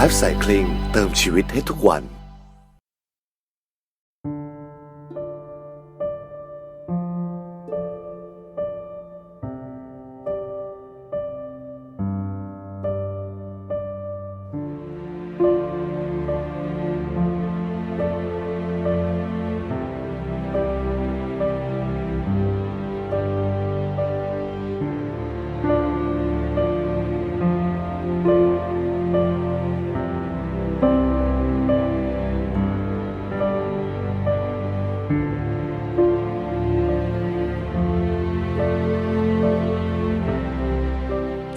ไลฟ์ไซคลิงเติมชีวิตให้ทุกวัน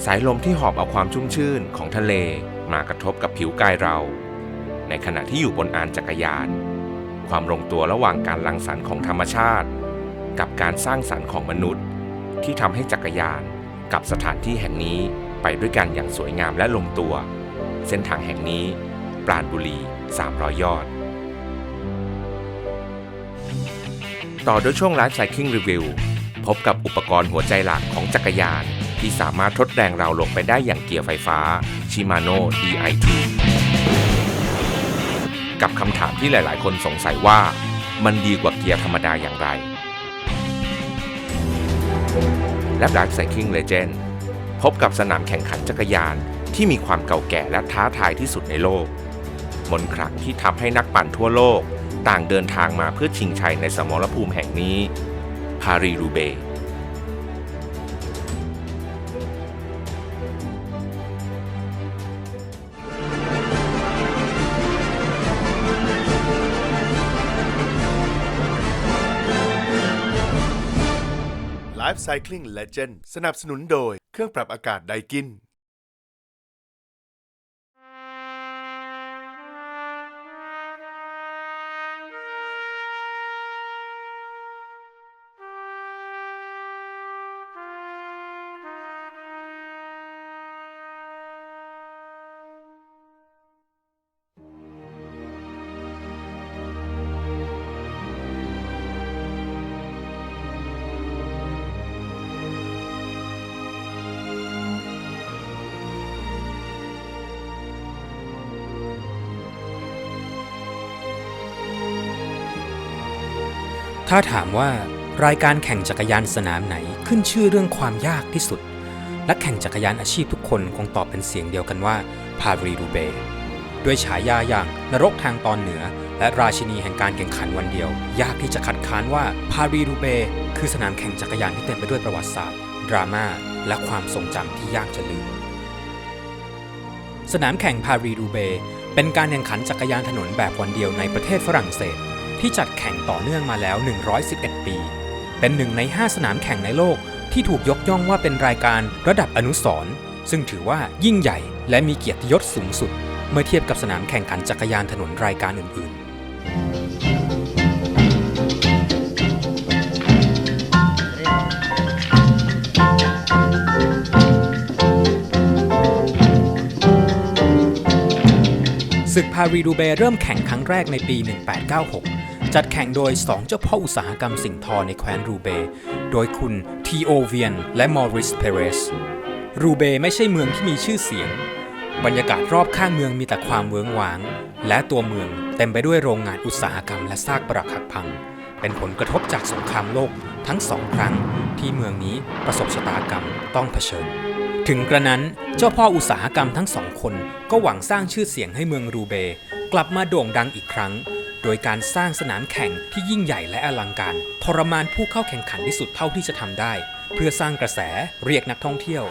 สายลมที่หอบเอาความชุ่มชื่นของทะเลมากระทบกับผิวกายเรา ในขณะที่อยู่บนอานจักรยาน ความลงตัวระหว่างการลังสรรค์ของธรรมชาติ กับการสร้างสรรค์ของมนุษย์ ที่ทำให้จักรยานกับสถานที่แห่งนี้ไปด้วยกันอย่างสวยงามและลงตัว เส้นทางแห่งนี้ ปราณบุรี 300 ยอด ต่อด้วยช่วง Life Cycling Review พบกับอุปกรณ์หัวใจหลักของจักรยาน ที่สามารถทดแรงเราลงไปได้อย่างเกียร์ไฟฟ้า Shimano Di2 กับคำถามที่หลาย ๆ คนสงสัยว่า มันดีกว่าเกียร์ธรรมดาอย่างไร และ Life Cycling Legend พบกับสนามแข่งขันจักรยานที่มีความเก่าแก่และท้าทายที่สุดในโลก มนต์ขลังที่ทำให้นักปั่นทั่วโลก ต่างเดินทางมาเพื่อชิงชัยในสมรภูมิแห่งนี้ พารีรูเบ Life Cycling Legend สนับสนุนโดยเครื่องปรับอากาศไดกิน ถ้าถามว่ารายการแข่งจักรยานสนามไหนขึ้นชื่อเรื่องความยากที่สุด นักแข่งจักรยานอาชีพทุกคนคงตอบเป็นเสียงเดียวกันว่าพารีรูเบด้วยฉายาอย่างนรกทางตอนเหนือ และราชินีแห่งการแข่งขันวันเดียว ยากที่จะคัดค้านว่าพารีรูเบคือสนามแข่งจักรยานที่เต็มไปด้วยประวัติศาสตร์ ดราม่าและความทรงจำที่ยากจะลืมสนามแข่งพารีรูเบเป็นการแข่งขันจักรยานถนนแบบวันเดียวในประเทศฝรั่งเศส ที่จัดแข่งต่อเนื่องมาแล้ว 111 ปี เป็นหนึ่งใน 5 สนามแข่งในโลกที่ถูกยกย่องว่าเป็นรายการระดับอนุสรณ์ซึ่งถือว่ายิ่งใหญ่และมีเกียรติยศสูงสุด เมื่อเทียบกับสนามแข่งขันจักรยานถนนรายการอื่นๆศึกพารีดูเบเริ่มแข่งครั้งแรกในปี 1896 จัดแข่งโดย 2 เจ้าพ่ออุตสาหกรรมสิ่งทอในแคว้นรูเบ โดยคุณทีโอเวียนและมอริสเพเรส รูเบไม่ใช่เมืองที่มีชื่อเสียง บรรยากาศรอบข้างเมืองมีแต่ความเวิ้งว้าง และตัวเมืองเต็มไปด้วยโรงงานอุตสาหกรรมและซากปรักหักพัง เป็นผลกระทบจากสงครามโลกทั้งสองครั้งที่เมืองนี้ประสบชะตากรรมต้องเผชิญถึงกระนั้นเจ้าพ่ออุตสาหกรรมทั้งสองคนก็หวังสร้างชื่อเสียงให้เมืองรูเบ กลับมาโด่งดังอีกครั้ง โดยการสร้างสนามแข่งที่ยิ่งใหญ่และอลังการทรมานผู้เข้าแข่งขันที่สุดเท่าที่จะทำได้ เพื่อสร้างกระแสเรียกนักท่องเที่ยว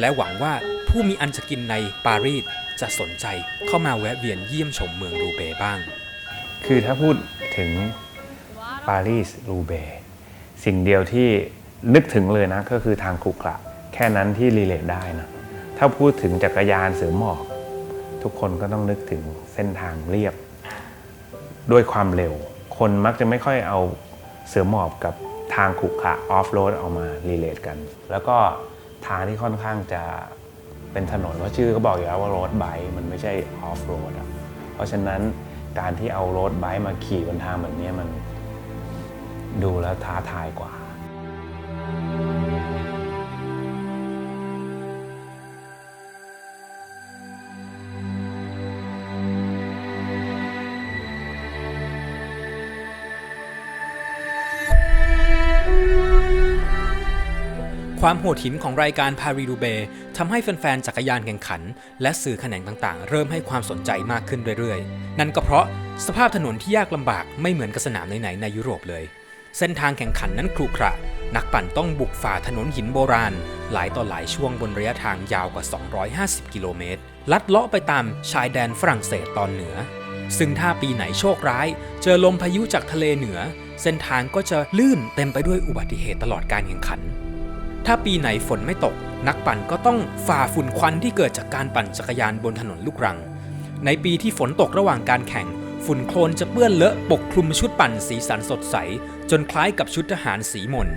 และหวังว่าผู้มีอันจะกินในปารีสจะสนใจเข้ามาแวะเวียนเยี่ยมชมเมืองรูเบบ้าง คือถ้าพูดถึงปารีสรูเบย์สิ่งเดียวที่นึกถึงเลยนะก็คือทางขรุขระแค่นั้นที่รีเลทได้นะ ถ้าพูดถึงจักรยานเสือหมอบทุกคนก็ต้องนึกถึงเส้นทางเรียบ ด้วยความเร็ว คนมักจะไม่ค่อยเอาเสือหมอบกับทางขรุขระออฟโรดเอามารีเลทกัน แล้วก็ทางที่ค่อนข้างจะเป็นถนนเพราะชื่อก็บอกอยู่แล้วว่าโรดไบค์มันไม่ใช่ออฟโรดอะเพราะฉะนั้นการที่เอาโรดไบค์มาขี่บนทางแบบนี้มันดูแล้วท้าทายกว่า ความโหดหินของรายการพารีดูเบทำให้แฟนๆจักรยานแข่งขัน และสื่อแขนงต่างๆ เริ่มให้ความสนใจมากขึ้นเรื่อยๆ นั่นก็เพราะสภาพถนนที่ยากลำบากไม่เหมือนกับสนามไหนๆในยุโรปเลย เส้นทางแข่งขันนั้นครุขระ นักปั่นต้องบุกฝ่าถนนหินโบราณ หลายต่อหลายช่วงบนระยะทางยาวกว่า 250 กิโลเมตร ลัดเลาะไปตามชายแดนฝรั่งเศสตอนเหนือ ซึ่งถ้าปีไหนโชคร้าย เจอลมพายุจากทะเลเหนือ เส้นทางก็จะลื่นเต็มไปด้วยอุบัติเหตุตลอดการแข่งขัน ถ้าปีไหนฝนไม่ตก นักปั่นก็ต้องฝ่าฝุ่นควันที่เกิดจากการปั่นจักรยานบนถนนลูกรัง ในปีที่ฝนตกระหว่างการแข่ง ฝุ่นโคลนจะเปื้อนเลอะปกคลุมชุดปั่นสีสันสดใส จนคล้ายกับชุดทหารสีมน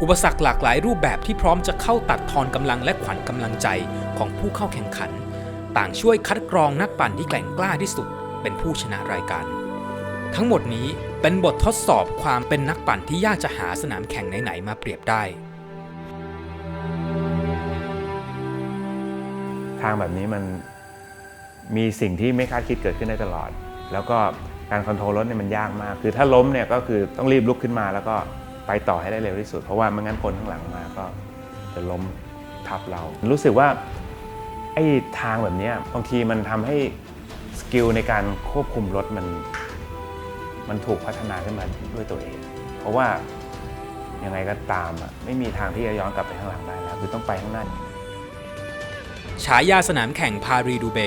อุปสรรคหลากหลายรูปแบบที่พร้อมจะเข้าตัดทอนกำลังและขวัญกำลังใจของผู้เข้าแข่งขัน ต่างช่วยคัดกรองนักปั่นที่แกร่งกล้าที่สุด เป็นผู้ชนะรายการ ทั้งหมดนี้เป็นบททดสอบความเป็นนักปั่นที่ยากจะหาสนามแข่งไหนๆมาเปรียบได้างแบบนี้มันมีสิ่งที่ไม่คาดคิดเกิดขึ้นได้ตลอด แล้วก็การคอนโทรลรถเนี่ยมันยากมาก คือถ้าล้มเนี่ยก็คือต้องรีบลุกขึ้นมา แล้วก็ไปต่อให้ได้เร็วที่สุด เพราะว่าไม่งั้นคนข้างหลังมาก็จะล้มทับเรา รู้สึกว่าไอ้ทางแบบนี้บางทีมันทำให้สกิลในการควบคุมรถมันมันถูกพัฒนาขึ้นมาด้วยตัวเอง เพราะว่ายังไงก็ตามอะไม่มีทางที่จะย้อนกลับไปข้างหลังได้แล้วคือต้องไปข้างหน้า ฉายาสนามแข่งพารีดูเบ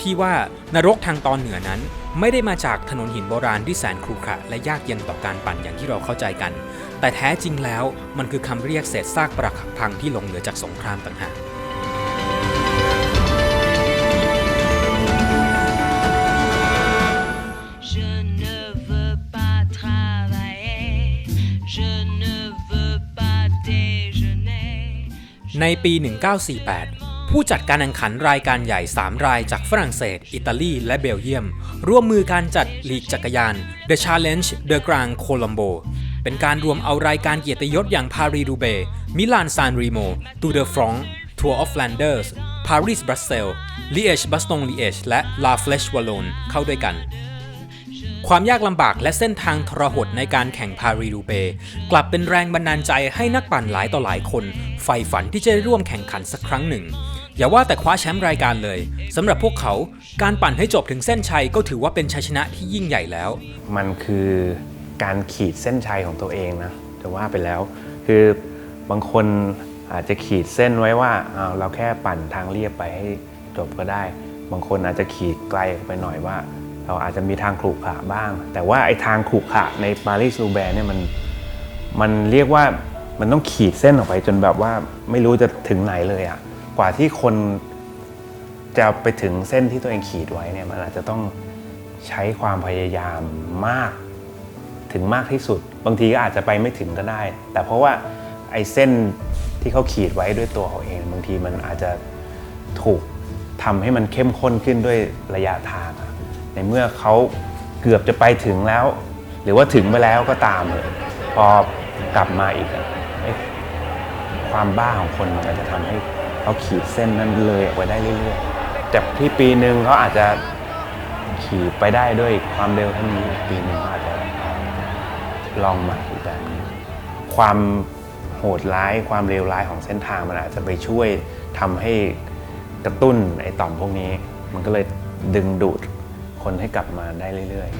ที่ว่านรกทางตอนเหนือนั้น ไม่ได้มาจากถนนหินโบราณที่แสนครุขระและยากเย็นต่อการปั่นอย่างที่เราเข้าใจกัน แต่แท้จริงแล้วมันคือคำเรียกเศษซากปรักหักพังที่หลงเหลือจากสงครามต่างหาก Je ne veux pas travailler, je ne veux pas déjeuner. ในปี 1948 ผู้จัดการแข่งขันรายการใหญ่ 3 รายจากฝรั่งเศส อิตาลี และเบลเยียม ร่วมมือการจัดลีกจักรยาน The Challenge de Grand Colombo เป็นการรวมเอารายการเกียรติยศอย่าง Paris Roubaix มิลานซานรีโม Tour de France Tour of Flanders Paris Brussels Liège Bastogne Liège และ La Flèche Wallonne เข้าด้วยกัน ความยากลำบากและเส้นทางทรหดในการแข่งพารีดูเบกลับเป็นแรงบันดาลใจให้นักปั่นหลายต่อหลายคนใฝ่ฝันที่จะได้ร่วมแข่งขันสักครั้งหนึ่ง อย่าว่าแต่คว้าแชมป์รายการเลยสำหรับพวกเขาการปั่นให้จบถึงเส้นชัยก็ถือว่าเป็นชัยชนะที่ยิ่งใหญ่แล้ว มันคือการขีดเส้นชัยของตัวเองนะจะว่าไปแล้ว คือบางคนอาจจะขีดเส้นไว้ว่าอ้าเราแค่ปั่นทางเรียบไปให้จบก็ได้ บางคนอาจจะขีดไกลออกไปหน่อยว่า เราอาจจะมีทางขรุขระบ้าง แต่ว่าไอ้ทางขรุขระในปารีสลูแบร์เนี่ยมันมันเรียกว่ามันต้องขีดเส้นออกไปจนแบบว่าไม่รู้จะถึงไหนเลยอะกว่าที่คนจะไปถึงเส้นที่ตัวเองขีดไว้เนี่ยมันอาจจะต้องใช้ความพยายามมากถึงมากที่สุด บางทีก็อาจจะไปไม่ถึงก็ได้ แต่เพราะว่าไอ้เส้นที่เขาขีดไว้ด้วยตัวเขาเอง บางทีมันอาจจะถูกทำให้มันเข้มข้นขึ้นด้วยระยะทางอะ ในเมื่อเขาเกือบจะไปถึงแล้ว หรือว่าถึงไปแล้วก็ตามเลยพอกลับมาอีกความบ้าของคนมันจะทำให้เขาขีดเส้นนั้นเลยออกไปได้เรื่อยๆจากที่ปีหนึ่งเขาอาจจะขี่ไปได้ด้วยความเร็วเท่านี้ปีหนึ่งเขาอาจจะลองใหม่อีกแบบนึงความโหดร้ายความเลวร้ายของเส้นทางมันอาจจะไปช่วยทำให้กระตุ้นไอ้ต่อมพวกนี้ มันก็เลยดึงดูด คนให้กลับมาได้เรื่อยๆ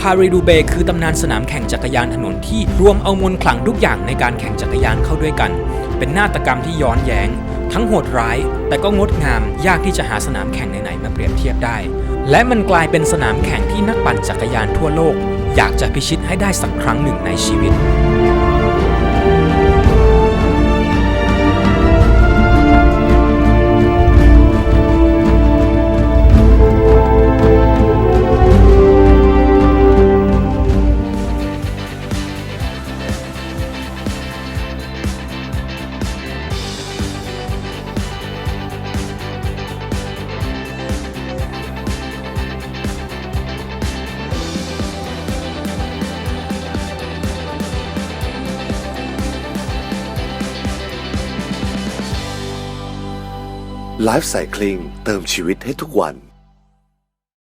พาริดูเบคือตำนานสนามแข่งจักรยานถนนที่รวมเอามวลขลังทุกอย่างในการแข่งจักรยานเข้าด้วยกัน เป็นนาฏกรรมที่ย้อนแยง้ง ทั้งโหดร้าย แต่ก็งดงาม ยากที่จะหาสนามแข่งไหนๆมาเปรียบเทียบได้ และมันกลายเป็นสนามแข่งที่นักปั่นจักรยานทั่วโลก อยากจะพิชิตให้ได้สักครั้งหนึ่งในชีวิต ไลฟ์ใส่คลิงเติมชีวิตให้ทุกวัน